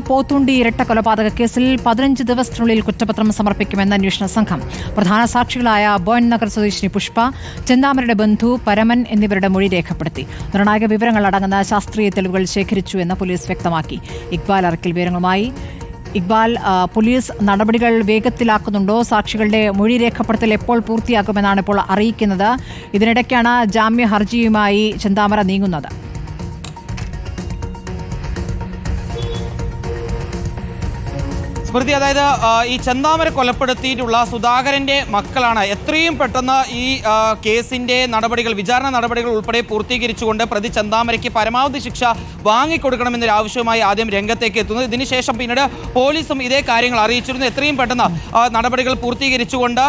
പോത്തുണ്ടി ഇരട്ട കൊലപാതക കേസിൽ പതിനഞ്ച് ദിവസത്തിനുള്ളിൽ കുറ്റപത്രം സമർപ്പിക്കുമെന്ന് അന്വേഷണ സംഘം. പ്രധാന സാക്ഷികളായ ബോയൻ നഗർ സ്വദേശിനി പുഷ്പ ചെന്താമരയുടെ ബന്ധു പരമൻ എന്നിവരുടെ മൊഴി രേഖപ്പെടുത്തി. നിർണായക വിവരങ്ങൾ അടങ്ങുന്ന ശാസ്ത്രീയ തെളിവുകൾ ശേഖരിച്ചു എന്ന് പോലീസ് വ്യക്തമാക്കി. ഇക്ബാൽ അറക്കിൽ വിവരങ്ങളുമായി. ഇക്ബാൽ പോലീസ് നടപടികൾ വേഗത്തിലാക്കുന്നുണ്ടോ? സാക്ഷികളുടെ മൊഴി രേഖപ്പെടുത്തൽ എപ്പോൾ പൂർത്തിയാക്കുമെന്നാണ് ഇപ്പോൾ അറിയിക്കുന്നത്. ഇതിനിടയ്ക്കാണ് ജാമ്യ ഹർജിയുമായി ചെന്താമര നീങ്ങുന്നത്. സ്മൃതി അതായത് ഈ ചെന്താമര കൊലപ്പെടുത്തിയിട്ടുള്ള സുധാകരന്റെ മക്കളാണ്. എത്രയും പെട്ടെന്ന് ഈ കേസിന്റെ നടപടികൾ വിചാരണ നടപടികൾ ഉൾപ്പെടെ പൂർത്തീകരിച്ചുകൊണ്ട് പ്രതി ചന്താമരയ്ക്ക് പരമാവധി ശിക്ഷ വാങ്ങിക്കൊടുക്കണമെന്നൊരു ആവശ്യവുമായി ആദ്യം രംഗത്തേക്ക് എത്തുന്നത് ഇതിനുശേഷം പിന്നീട് പോലീസും ഇതേ കാര്യങ്ങൾ അറിയിച്ചിരുന്നു. എത്രയും പെട്ടെന്ന് നടപടികൾ പൂർത്തീകരിച്ചുകൊണ്ട്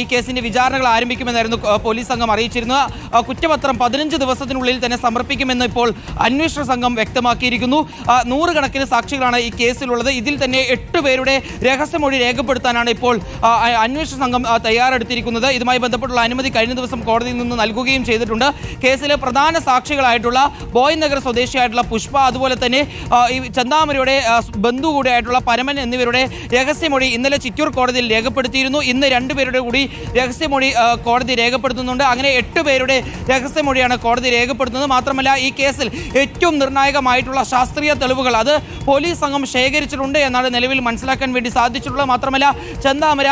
ഈ കേസിന്റെ വിചാരണകൾ ആരംഭിക്കുമെന്നായിരുന്നു പോലീസ് സംഘം അറിയിച്ചിരുന്നത്. കുറ്റപത്രം പതിനഞ്ച് ദിവസത്തിനുള്ളിൽ തന്നെ സമർപ്പിക്കുമെന്ന് ഇപ്പോൾ അന്വേഷണ സംഘം വ്യക്തമാക്കിയിരിക്കുന്നു. നൂറുകണക്കിന് സാക്ഷികളാണ് ഈ കേസിലുള്ളത്. ഇതിൽ തന്നെ എട്ട് പേരുടെ രഹസ്യമൊഴി രേഖപ്പെടുത്താനാണ് ഇപ്പോൾ അന്വേഷണ സംഘം തയ്യാറെടുത്തിരിക്കുന്നത്. ഇതുമായി ബന്ധപ്പെട്ടുള്ള അനുമതി കഴിഞ്ഞ ദിവസം കോടതിയിൽ നിന്ന് നൽകുകയും ചെയ്തിട്ടുണ്ട്. കേസിലെ പ്രധാന സാക്ഷികളായിട്ടുള്ള ബോയ് നഗർ സ്വദേശിയായിട്ടുള്ള പുഷ്പ അതുപോലെ തന്നെ ഈ ചന്താമരയുടെ ബന്ധു കൂടിയായിട്ടുള്ള പരമൻ എന്നിവരുടെ രഹസ്യമൊഴി ഇന്നലെ ചിറ്റൂർ കോടതിയിൽ രേഖപ്പെടുത്തിയിരുന്നു. ഇന്ന് രണ്ടുപേരുടെ കൂടി രഹസ്യമൊഴി കോടതി രേഖപ്പെടുത്തുന്നുണ്ട്. അങ്ങനെ എട്ട് പേരുടെ രഹസ്യമൊഴിയാണ് കോടതി രേഖപ്പെടുത്തുന്നത്. മാത്രമല്ല ഈ കേസിൽ ഏറ്റവും നിർണായകമായിട്ടുള്ള ശാസ്ത്രീയ തെളിവുകൾ അത് പോലീസ് സംഘം ശേഖരിച്ചിട്ടുണ്ട് എന്നാണ് നിലവിൽ മനസ്സിലാക്കാൻ വേണ്ടി സാധിച്ചിട്ടുള്ളത് മാത്രമല്ല ചന്താമര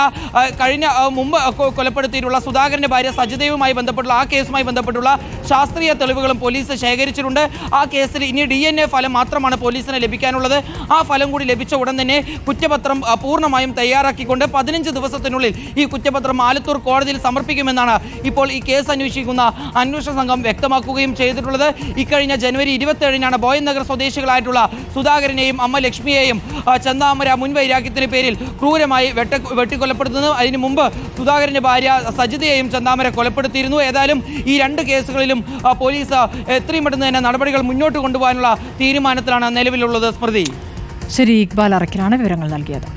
കഴിഞ്ഞ മുമ്പ് കൊലപ്പെടുത്തിയിട്ടുള്ള സുധാകരന്റെ ഭാര്യ സജിതയുമായി ബന്ധപ്പെട്ടുള്ള ആ കേസുമായി ബന്ധപ്പെട്ടുള്ള ശാസ്ത്രീയ തെളിവുകളും പോലീസ് ശേഖരിച്ചിട്ടുണ്ട്. ആ കേസിൽ ഇനി ഡി എൻ എ ഫലം മാത്രമാണ് പോലീസിന് ലഭിക്കാനുള്ളത്. ആ ഫലം കൂടി ലഭിച്ച ഉടൻ തന്നെ കുറ്റപത്രം പൂർണമായും തയ്യാറാക്കിക്കൊണ്ട് പതിനഞ്ച് ദിവസത്തിനുള്ളിൽ ഈ കുറ്റപത്രം ആലത്തൂർ കോടതിയിൽ സമർപ്പിക്കുമെന്നാണ് ഇപ്പോൾ ഈ കേസ് അന്വേഷിക്കുന്ന അന്വേഷണ സംഘം വ്യക്തമാക്കുകയും ചെയ്തിട്ടുള്ളത്. ഇക്കഴിഞ്ഞ ജനുവരി ഇരുപത്തേഴിനാണ് ബോയൻ നഗർ സ്വദേശികളായിട്ടുള്ള സുധാകരനെയും അമ്മ ലക്ഷ്മിയെയും ചന്താമര ചന്താമര മുൻവൈരാഗ്യത്തിന് പേരിൽ ക്രൂരമായി വെട്ട വെട്ടിക്കൊലപ്പെടുത്തുന്നു അതിനു മുമ്പ് സുധാകരന്റെ ഭാര്യ സജിതയെയും ചന്ദാമരെ കൊലപ്പെടുത്തിയിരുന്നു. ഏതായാലും ഈ രണ്ട് കേസുകളിലും പോലീസ് എത്രയും പെട്ടെന്ന് തന്നെ നടപടികൾ മുന്നോട്ട് കൊണ്ടുപോകാനുള്ള തീരുമാനത്തിലാണ് നിലവിലുള്ളത് സ്മൃതി. ശരി ഇക്ബാൽ അറക്കിലാണ് വിവരങ്ങൾ നൽകിയത്.